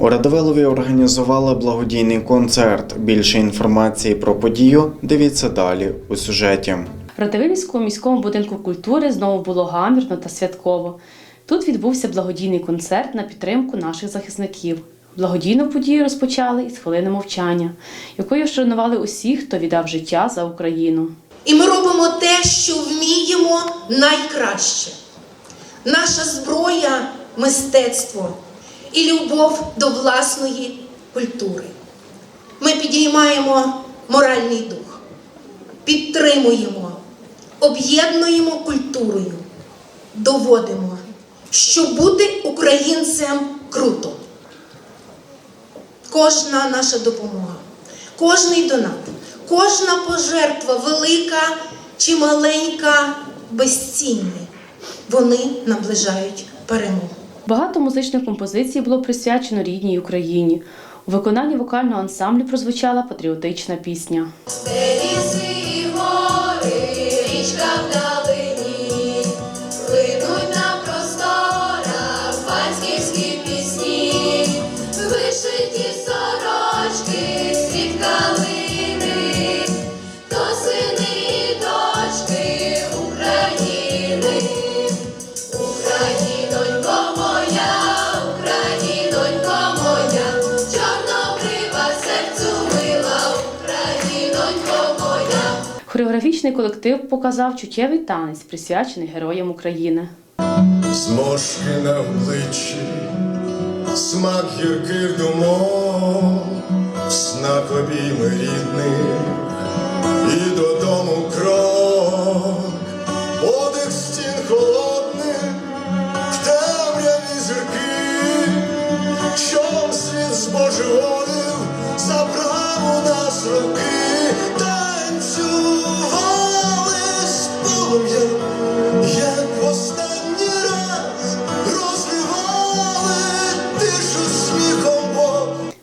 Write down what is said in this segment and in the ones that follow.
У Радивилові організували благодійний концерт. Більше інформації про подію дивіться далі у сюжеті. В Радивилівському міському будинку культури знову було гамірно та святково. Тут відбувся благодійний концерт на підтримку наших захисників. Благодійну подію розпочали із хвилини мовчання, якою вшанували усіх, хто віддав життя за Україну. І ми робимо те, що вміємо найкраще. Наша зброя мистецтво і любов до власної культури. Ми підіймаємо моральний дух, підтримуємо, об'єднуємо культурою, доводимо, що бути українцем круто. Кожна наша допомога, кожний донат, кожна пожертва, велика чи маленька, безцінні, вони наближають перемогу. Багато музичних композицій було присвячено рідній Україні. У виконанні вокального ансамблю прозвучала патріотична пісня. Хореографічний колектив показав чуттєвий танець, присвячений героям України. Зморшки на обличчі, смак гірких думок, в снах обійми рідних. І додому крок, подих стін холодних, в темряві зірки, щоб світ збожеволів, забрав у нас руки,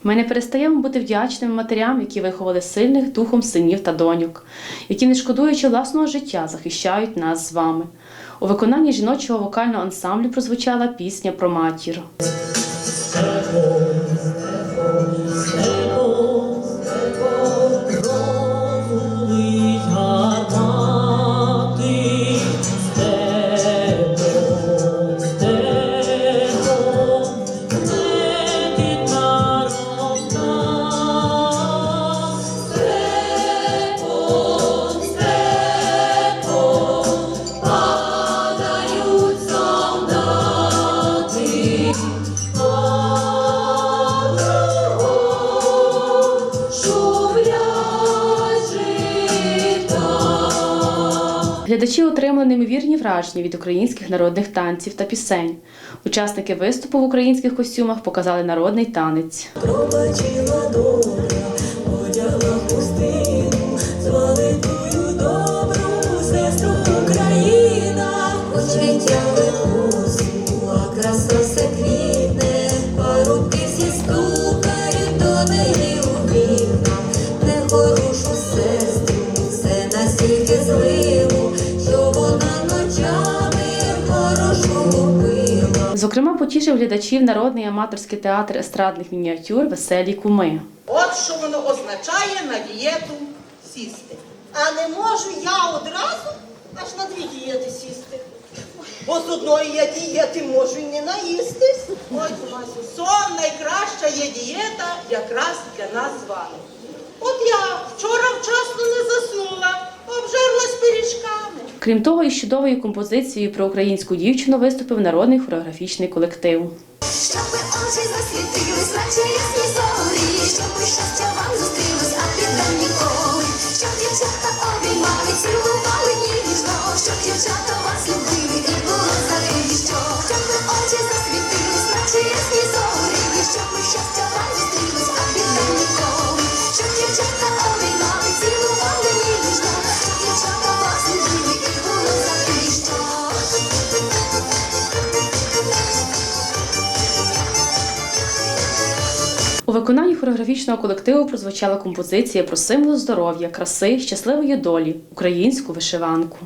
Ми не перестаємо бути вдячними матерям, які виховали сильних духом синів та доньок, які, не шкодуючи власного життя, захищають нас з вами. У виконанні жіночого вокального ансамблю прозвучала пісня про матір. Глядачі отримали неймовірні враження від українських народних танців та пісень. Учасники виступу в українських костюмах показали народний танець. Україна. Відтяли краса Зокрема, потішив глядачів народний аматорський театр естрадних мініатюр Веселі куми. От що воно означає на дієту сісти. А не можу я одразу аж на дві дієти сісти. Бо з одної я дієти можу й не наїстись. Ой, Масю, сон найкраща є дієта якраз для нас з вами. От я вчора Крім того, із чудовою композицією про українську дівчину виступив народний хореографічний колектив. Щоби очі засвітились, наче ясні зорі, щоби щастя вам зустрілось, а підем ніколи. Щоб дівчата обіймали, цілували ніжно, щоб дівчата У виконанні хореографічного колективу прозвучала композиція про символ здоров'я, краси, щасливої долі, українську вишиванку.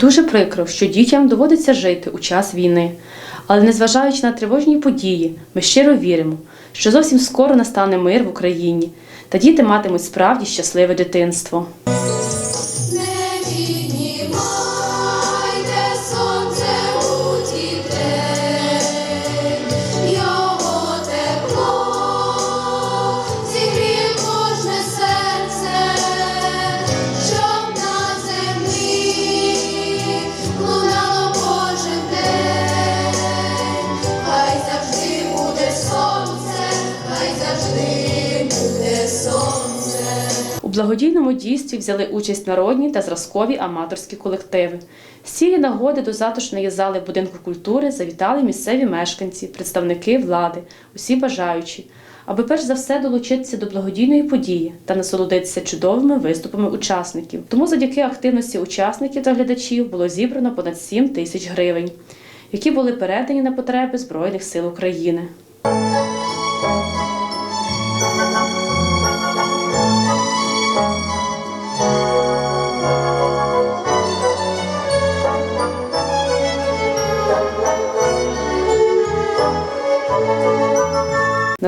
Дуже прикро, що дітям доводиться жити у час війни. Але незважаючи на тривожні події, ми щиро віримо, що зовсім скоро настане мир в Україні, та діти матимуть справді щасливе дитинство. Благодійному дійстві взяли участь народні та зразкові аматорські колективи. З цієї нагоди до затишної зали будинку культури завітали місцеві мешканці, представники влади, усі бажаючі, аби перш за все долучитися до благодійної події та насолодитися чудовими виступами учасників. Тому завдяки активності учасників та глядачів було зібрано понад 7 тисяч гривень, які були передані на потреби Збройних сил України.